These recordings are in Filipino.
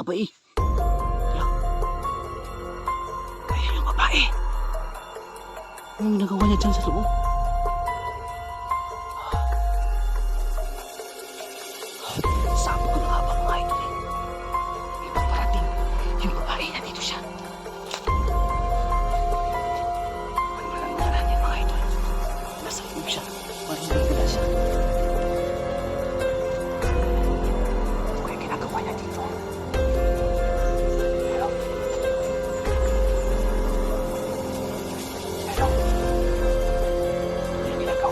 haba eh. Ayan yung babae. Anong nagawa niya dyan sa loob?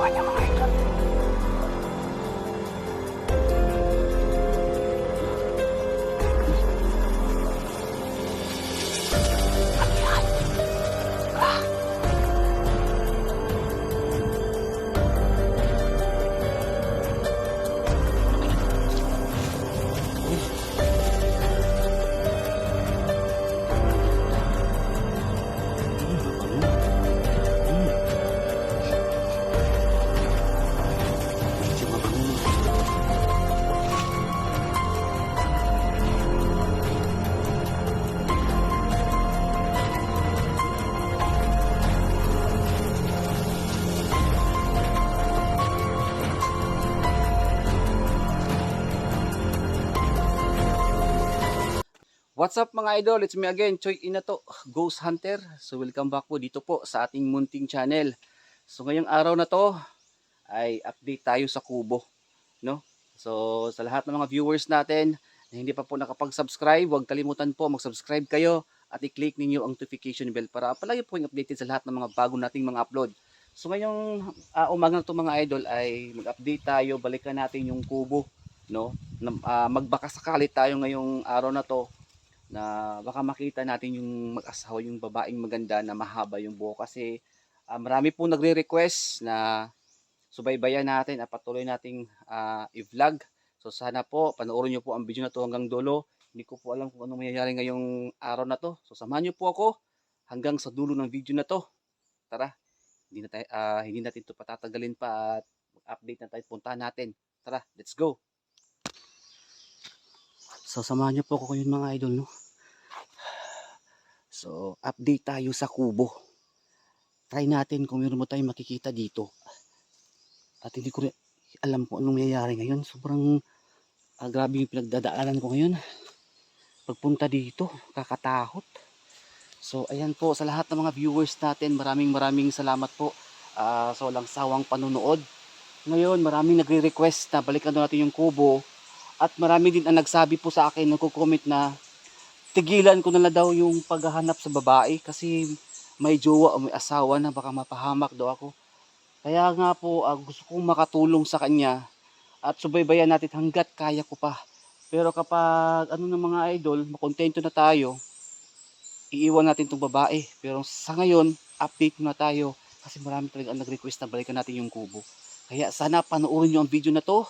Yung ginagawa niya What's up mga idol? It's me again, Choi Inato, Ghost Hunter. So welcome back po dito po sa ating munting channel. So ngayong araw na to ay update tayo sa kubo, no? So sa lahat ng mga viewers natin na hindi pa po nakapag-subscribe, huwag kalimutan po mag-subscribe kayo at i-click ninyo ang notification bell para palagi po yung updated sa lahat ng mga bago nating mga upload. So ngayong uh, umaga na to mga idol ay mag-update tayo, balikan natin yung kubo, no? Na, ah, magbaka tayo ngayong araw na to na baka makita natin yung mag-asawa, yung babaeng maganda na mahaba yung buhok kasi ah, marami po nagre-request na subaybayan natin at patuloy nating ah, i-vlog. So sana po panoorin niyo po ang video na to hanggang dulo. Hindi ko po alam kung anong mangyayari ngayong araw na to. So samahan niyo po ako hanggang sa dulo ng video na to. Tara, hindi na tayo, ah, hindi natin to patatagalin pa at update na tayo puntahan natin. Tara, let's go. So samahan niyo po ako ngayon mga idol no. So update tayo sa kubo. Try natin kung meron mo tayong makikita dito. At hindi ko alam kung anong mangyayari ngayon. Sobrang ah, grabe yung pinagdadaanan ko ngayon. Pagpunta dito, kakatakot. So ayan po sa lahat ng mga viewers natin, maraming maraming salamat po ah, sa walang sawang panunood. Ngayon, maraming nagre-request na balikan daw natin yung kubo at marami din ang nagsabi po sa akin, nagko-comment na tigilan ko na lang daw yung paghahanap sa babae kasi may jowa o may asawa na baka mapahamak daw ako. Kaya nga po ah, gusto kong makatulong sa kanya at subaybayan natin hanggat kaya ko pa. Pero kapag ano ng mga idol, makontento na tayo, iiwan natin tong babae. Pero sa ngayon, update na tayo kasi marami talaga ang nag-request na balikan natin yung kubo. Kaya sana panoorin nyo ang video na to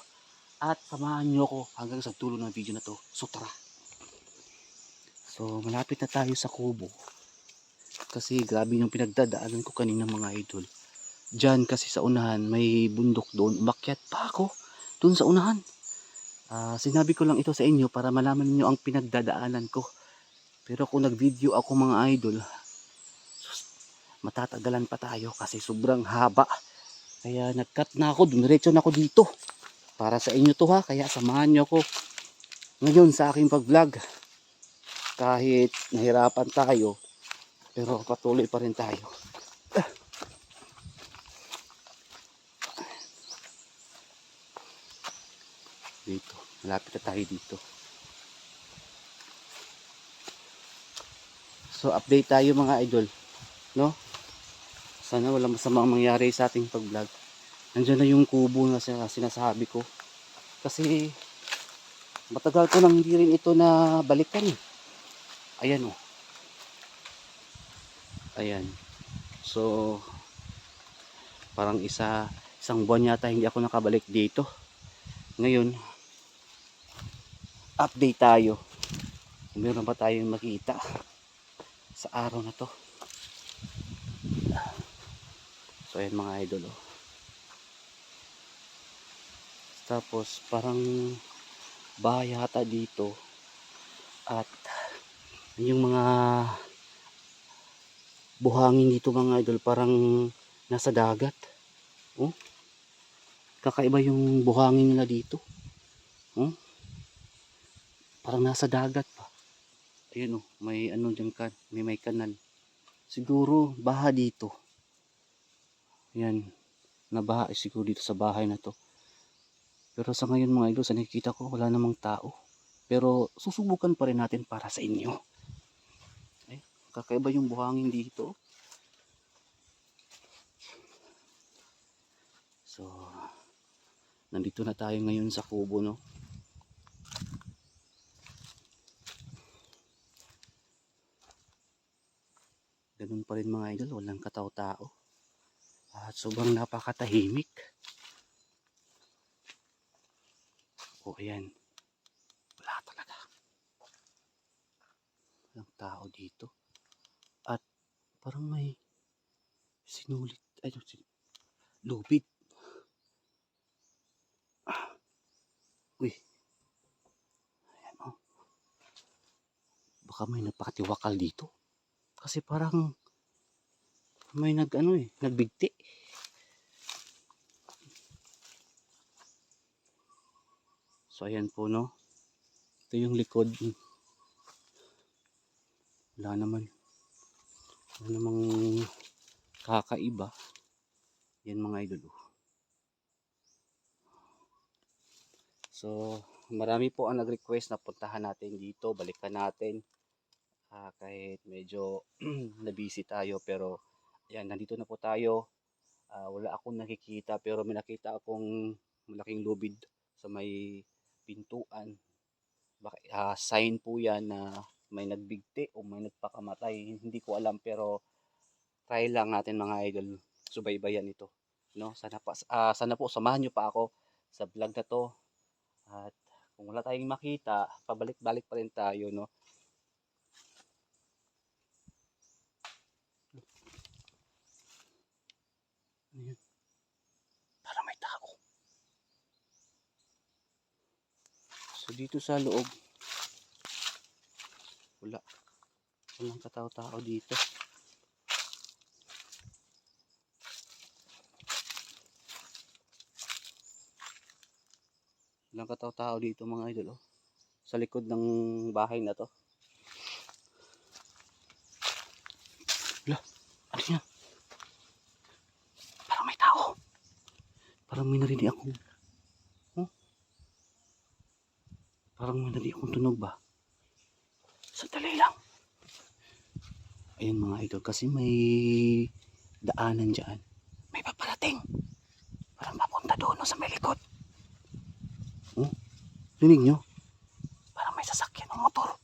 at samahan nyo ako hanggang sa dulo ng video na to. So tara. So malapit na tayo sa kubo. Kasi grabe yung pinagdadaanan ko kanina mga idol. Diyan kasi sa unahan may bundok doon. Umakyat pa ako doon sa unahan. Ah, sinabi ko lang ito sa inyo para malaman niyo ang pinagdadaanan ko. Pero kung nag-video ako mga idol, matatagalan pa tayo kasi sobrang haba. Kaya nag-cut na ako, dumiretso na ako dito para sa inyo to ha kaya samahan nyo ako ngayon sa aking pag vlog kahit nahirapan tayo pero patuloy pa rin tayo dito malapit na tayo dito so update tayo mga idol no sana walang masamang mangyari sa ating pag vlog Nandiyan na yung kubo na sin- sinasabi ko. Kasi matagal ko nang hindi rin ito na balikan. eh. Ayan oh. Ayan. So parang isa isang buwan yata hindi ako nakabalik dito. Ngayon update tayo. Kung meron pa tayong makita sa araw na to. So ayan mga idol oh. Tapos parang bahay yata dito. At yung mga buhangin dito mga idol parang nasa dagat. Oh. Kakaiba yung buhangin nila dito. Oh. Parang nasa dagat pa. Ayun oh, may ano diyan kan, may may kanal. Siguro baha dito. Yan, nabaha siguro dito sa bahay na to. Pero sa ngayon mga idol, sa nakikita ko wala namang tao. Pero susubukan pa rin natin para sa inyo. Kakaiba yung buhangin dito. So, nandito na tayo ngayon sa kubo, no? Ganun pa rin mga idol, walang katao-tao. At sobrang napakatahimik. O, ayan. Wala talaga. Walang tao dito. Parang may sinulit. Ay, sin lubid. Ah. Uy. Ayan o. Baka may nagpakatiwakal dito. Kasi parang may nag ano eh, nagbigti. So ayan po no. Ito yung likod. Wala naman. Wala namang kakaiba. Yan mga idol. oh. So marami po ang nag-request na puntahan natin dito, balikan natin. Ah, kahit medyo na-busy tayo pero ayan, nandito na po tayo. Ah, wala akong nakikita pero may nakita akong malaking lubid sa may pintuan. Baka, ah, sign po yan na may nagbigti o may nagpakamatay. Hindi ko alam pero try lang natin mga idol subaybayan ito. No? Sana, pa, ah, sana po samahan nyo pa ako sa vlog na to. At kung wala tayong makita, pabalik-balik pa rin tayo. No? Yun? Para may tao. So dito sa loob, wala. Walang katao-tao dito. Walang katao-tao dito mga idol. Oh. Sa likod ng bahay na to. Wala. Ano yan? Parang may tao. Parang may narinig akong... Parang may narinig akong tunog ba? Sandali lang. Ayan mga idol, kasi may daanan dyan. May paparating. Parang papunta doon no, sa may likod. Oh? Rinig nyo? Parang may sasakyan ng motor.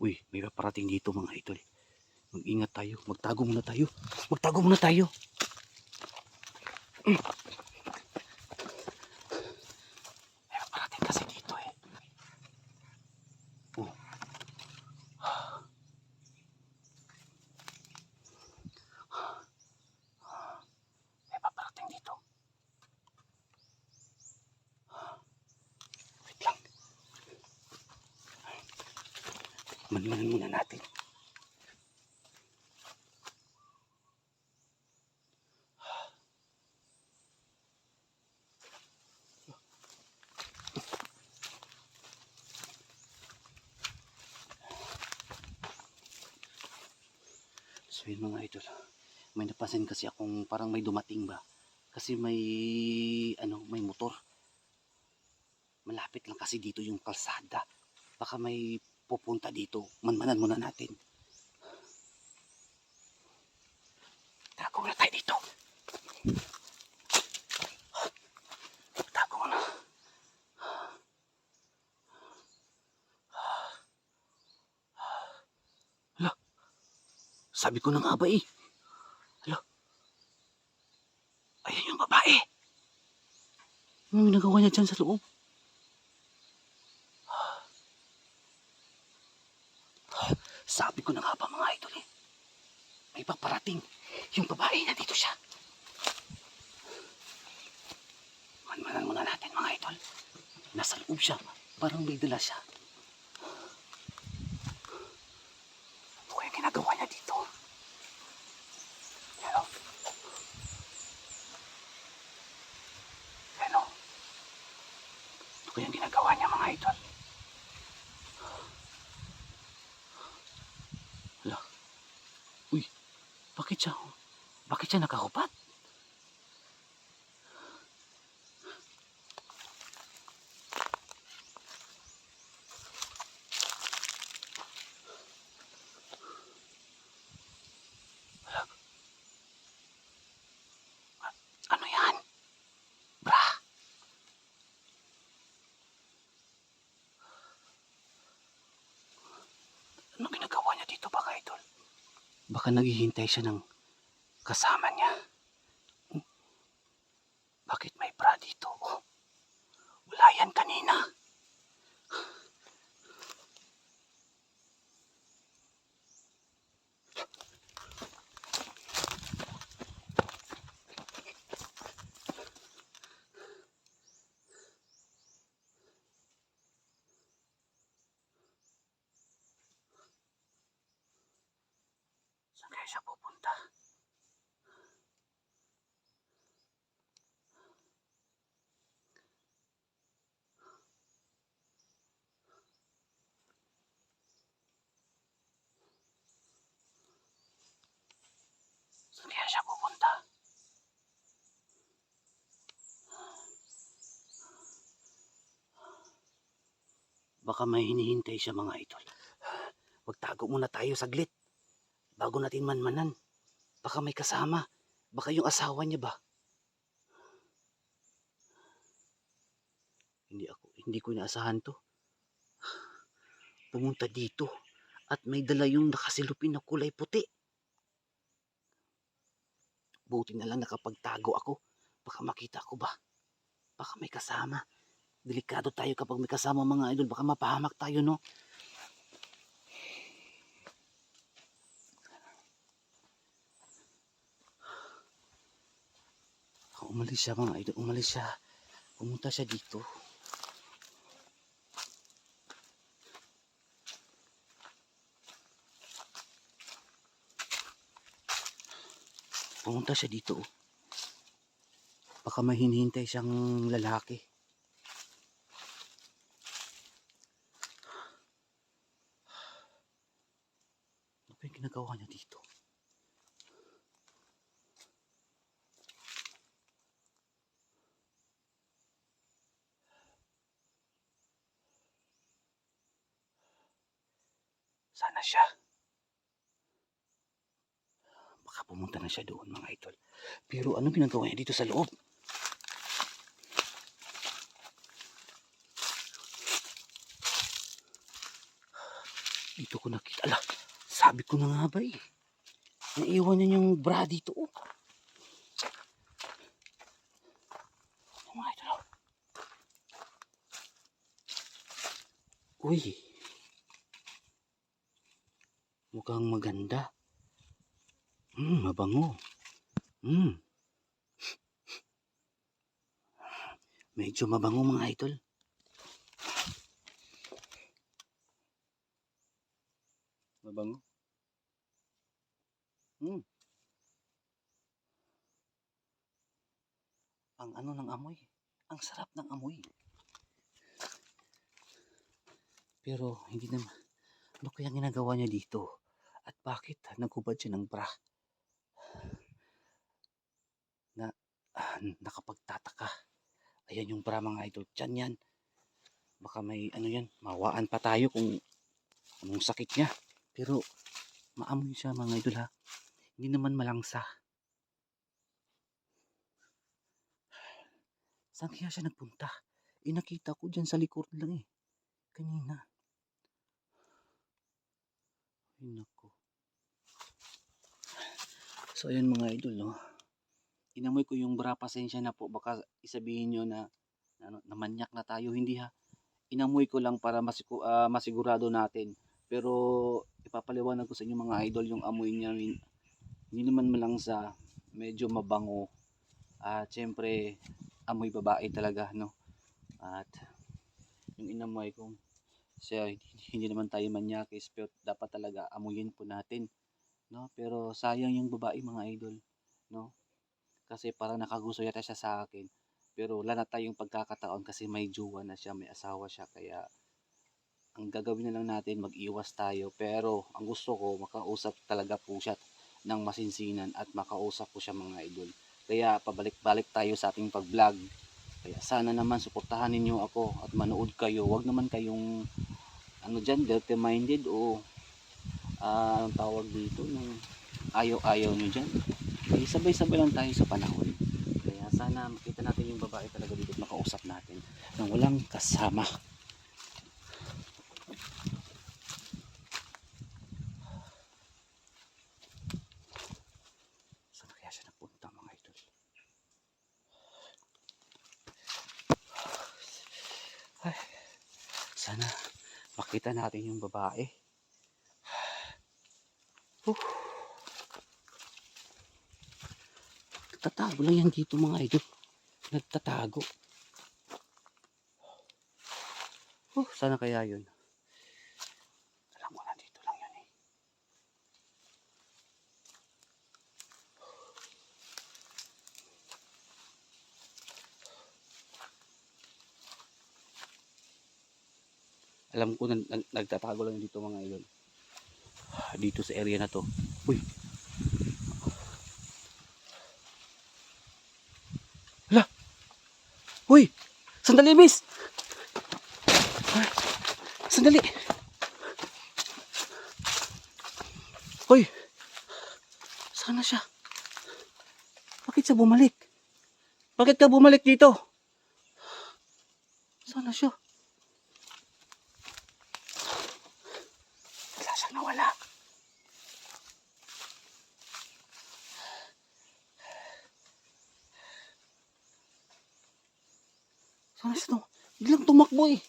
Uy, may paparating dito mga idol. Mag-ingat tayo. Magtago muna tayo. Magtago muna tayo. May paparating kasi dito eh. Oh. May paparating dito. Wait lang. Manimanan muna natin. So yun mga idol. May napansin kasi akong parang may dumating ba. Kasi may ano, may motor. Malapit lang kasi dito yung kalsada. Baka may pupunta dito. Manmanan muna natin. Tago na tayo dito. Tago na. Hala. Sabi ko na nga ba eh. Hala. Ayan yung babae. Anong ginagawa niya dyan sa loob? Sabi ko na nga ba mga idol eh. May paparating. Yung babae na dito siya. Manmanan muna natin mga idol. Nasa loob siya. Parang may dala siya. kayang ginagawa niya mga idol? Hala. Uy, bakit siya? Bakit siya nakahubad? Hala. A- Ano yan? Bra! Ano ginagawa niya dito baka idol? Baka naghihintay siya ng kasama niya. Hmm? Bakit may bra dito? Oh, wala yan kanina. Saan kaya siya pupunta? Saan kaya siya pupunta? Baka may hinihintay siya mga idol. Magtago muna tayo saglit bago natin manmanan. Baka may kasama. Baka yung asawa niya ba? Hindi ako, hindi ko inaasahan to. Pumunta dito at may dala yung nakasilupin na kulay puti. Buti na lang nakapagtago ako. Baka makita ko ba? Baka may kasama. Delikado tayo kapag may kasama mga idol. Baka mapahamak tayo, no? Umalis siya mga idol, umalis siya. Pumunta siya dito. Pumunta siya dito. oh. Baka may siyang lalaki. Ano ba yung ginagawa niya dito? Sana siya. Baka pumunta na siya doon mga idol. Pero ano ginagawa niya dito sa loob? Dito ko nakita. Ala, sabi ko na nga ba eh. Naiwan niya yung bra dito. Oh. Oh. Uy. Mukhang maganda. Hmm, mabango. Hmm. Medyo mabango mga idol. Mabango. Hmm. Ang ano ng amoy. Ang sarap ng amoy. Pero hindi naman. Ano kaya ginagawa niya dito? At bakit nagubad siya ng bra? Na ah, nakapagtataka. Ayan yung bra mga idol. Diyan yan. Baka may ano yan. Mawaan pa tayo kung anong sakit niya. Pero maamoy siya mga idol ha. Hindi naman malangsa. Saan kaya siya nagpunta? Eh nakita ko dyan sa likod lang eh. Kanina. Ay nako. So ayun mga idol no. Inamoy ko yung bra pasensya na po. Baka isabihin nyo na, na, ano, na manyak na tayo. Hindi ha. Inamoy ko lang para masiku, ah, masigurado natin. Pero ipapaliwanag ko sa inyo mga idol yung amoy niya. Hin- Hindi naman malangsa. Medyo mabango. At syempre amoy babae talaga no. At yung inamoy kong siya hindi, hindi naman tayo manyakis pero dapat talaga amuyin po natin no pero sayang yung babae mga idol no kasi parang nakagusto yata siya sa akin Pero wala na tayong pagkakataon kasi may jowa na siya, may asawa siya. Kaya ang gagawin na lang natin, mag-iwas tayo. Pero ang gusto ko, makausap talaga po siya ng masinsinan at makausap ko siya mga idol. Kaya pabalik-balik tayo sa ating pag-vlog. Kaya sana naman suportahan ninyo ako at manood kayo. Huwag naman kayong ano dyan, dirty minded o anong tawag dito nung ayaw-ayaw nyo dyan. Eh, sabay-sabay lang tayo sa panahon. Kaya sana makita natin yung babae talaga dito at makausap natin nang walang kasama. Saan kaya siya napunta mga idol? Ay, sana makita natin yung babae. Uh. Nagtatago lang yan dito mga idol. Nagtatago. Uh, sana kaya yun. Alam ko na dito lang yun eh. Alam ko na nag- nagtatago lang dito mga idol. Dito sa area na to. Uy. Hala. Uy. Sandali, miss. Sandali. Uy. Sana siya. Bakit siya bumalik? Bakit ka bumalik dito? Sana siya. Wala siyang nawala. Sana siya to? Eh.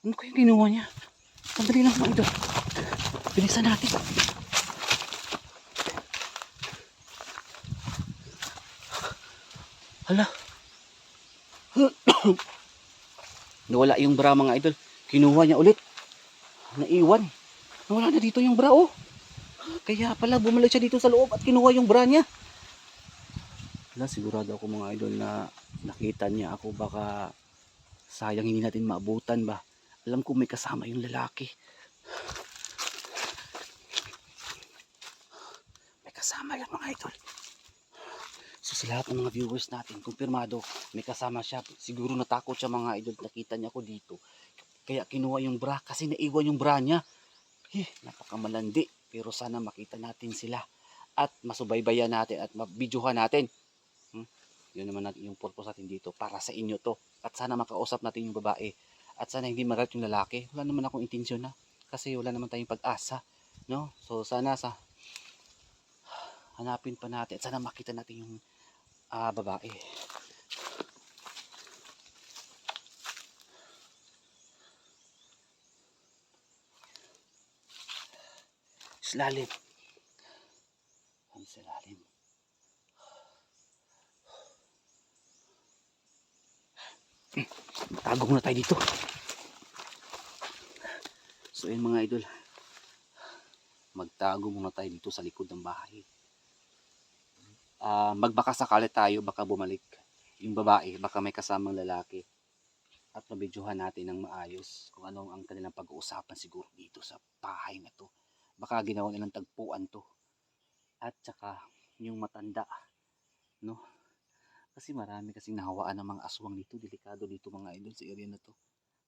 Ano kayong ginawa niya? Sandali lang mga idol. Bilisan natin. Hala. Nawala yung bra mga idol. Kinuha niya ulit. Naiwan. Nawala na dito yung bra oh. Kaya pala bumalik siya dito sa loob at kinuha yung bra niya. Wala sigurado ako mga idol na nakita niya ako baka sayang hindi natin maabutan ba. Alam ko may kasama yung lalaki. May kasama yan mga idol. So sa lahat ng mga viewers natin, kumpirmado, may kasama siya. Siguro natakot siya mga idol, nakita niya ako dito. Kaya kinuha yung bra kasi naiwan yung bra niya. Eh, napakamalandi. Pero sana makita natin sila at masubaybayan natin at mabidyohan natin. Hmm? Yun naman natin yung purpose natin dito para sa inyo to. At sana makausap natin yung babae. At sana hindi magalit yung lalaki. Wala naman akong intensyon na. Kasi wala naman tayong pag-asa. No? So sana sa hanapin pa natin at sana makita natin yung ah, babae. Slalim. Ang silalim. Tago muna tayo dito. So yun mga idol. Magtago muna tayo dito sa likod ng bahay. Ah, magbaka sakali tayo baka bumalik yung babae, baka may kasamang lalaki. At mabidyohan natin ng maayos kung ano ang kanilang pag-uusapan siguro dito sa bahay na to. Baka ginawa nilang tagpuan to. At saka yung matanda, no? Kasi marami kasing nahawaan ng mga aswang dito. Delikado dito mga idol sa area na to.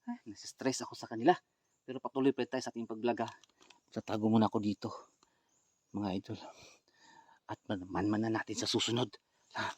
Ay, nasistress ako sa kanila. Pero patuloy pa tayo sa ating paglaga. Tatago muna ako dito. Mga idol. At man man na natin sa susunod. Ha?